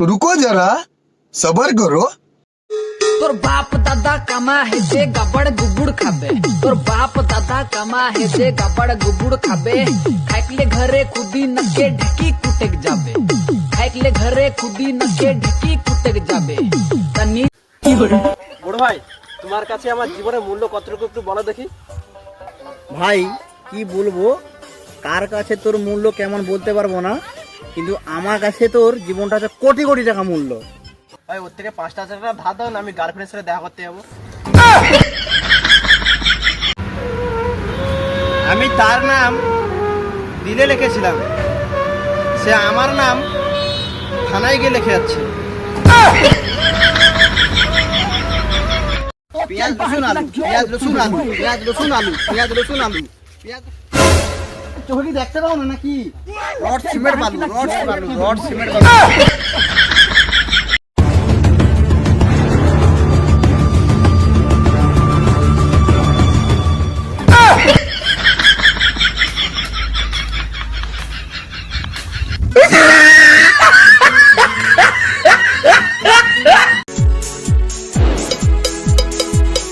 तो रुको जरा सबर करो তোর বাপ দাদা কামা হেসে গাবড় গুবুড় খাবে তোর বাপ দাদা কামা হেসে গাবড় গুবুড় খাবে খাইকলে ঘরে খুদি নকে ঢেকি কুটেক যাবে খাইকলে ঘরে খুদি নকে ঢেকি কুটেক যাবে তানি বড় ভাই তোমার কাছে আমার জীবনের মূল্য কতটুকু একটু বলো দেখি ভাই কি বলবো কার কাছে তোর মূল্য কেমন বলতে পারবো না কিন্তু আমার কাছে তোর জীবনটা হচ্ছে কোটি কোটি টাকা মূল্য। ভাই, ওর থেকে পাঁচটা হাজার টাকা ধার দাও, না আমি গার্লফ্রেন্ডের সাথে দেখা করতে যাব। আমি তার নাম দিলে লিখেছিলাম। সে আমার নাম থানায় গিয়ে লিখে যাচ্ছে। পেঁয়াজ রসুন আলু, পেঁয়াজ রসুন আলু, পেঁয়াজ রসুন আলু, পেঁয়াজ রসুন আলু। পেঁয়াজ চোখে কি দেখতে পাও না নাকি রড সিমেন্ট বালু রড বালু রড সিমেন্ট বালু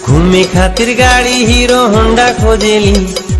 घूमे खातिर गाड़ी हीरो होंडा खोजेली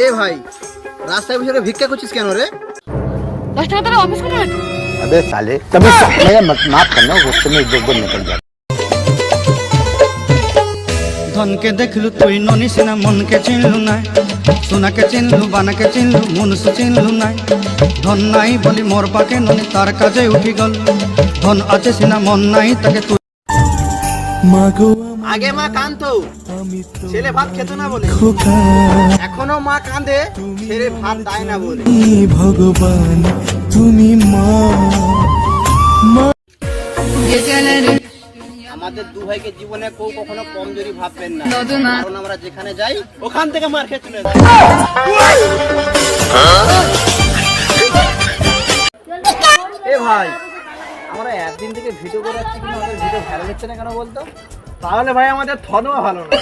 এ ভাই রাস্তায় বসে ভিক্ষা করছিস কেন রে দশ টাকা তাহলে অফিস করে রাখি अबे साले तभी मैं मत माफ करना गुस्से में दो दिन निकल जाता ধনকে দেখলু তুই ননি সিনা মনকে চিনলু নাই সোনাকে চিনলু বানাকে চিনলু মনুষ্য চিনলু নাই ধন নাই বলি মোর পাকে ননি তার কাজে উঠি গল ধন আছে সিনা মন নাই তাকে তুই আগে মা কানতো ছেলে ভাত খেত না বলে। এখনও মা কাঁদে ছেলে ভাত দেয় না বলে। ভগবান তুমি মা। আমাদের দু ভাইকে জীবনে কেউ কখনো কমজোরি ভাববেন না। কারণ আমরা যেখানে যাই ওখান থেকে মার খেয়ে চলে যাই। এ ভাই আমরা একদিন থেকে ভিডিও করে যাচ্ছি কিন্তু আমাদের ভিডিও ভালো হচ্ছে না কেন বলতো? তাহলে ভাই আমাদের থনও ভালো না।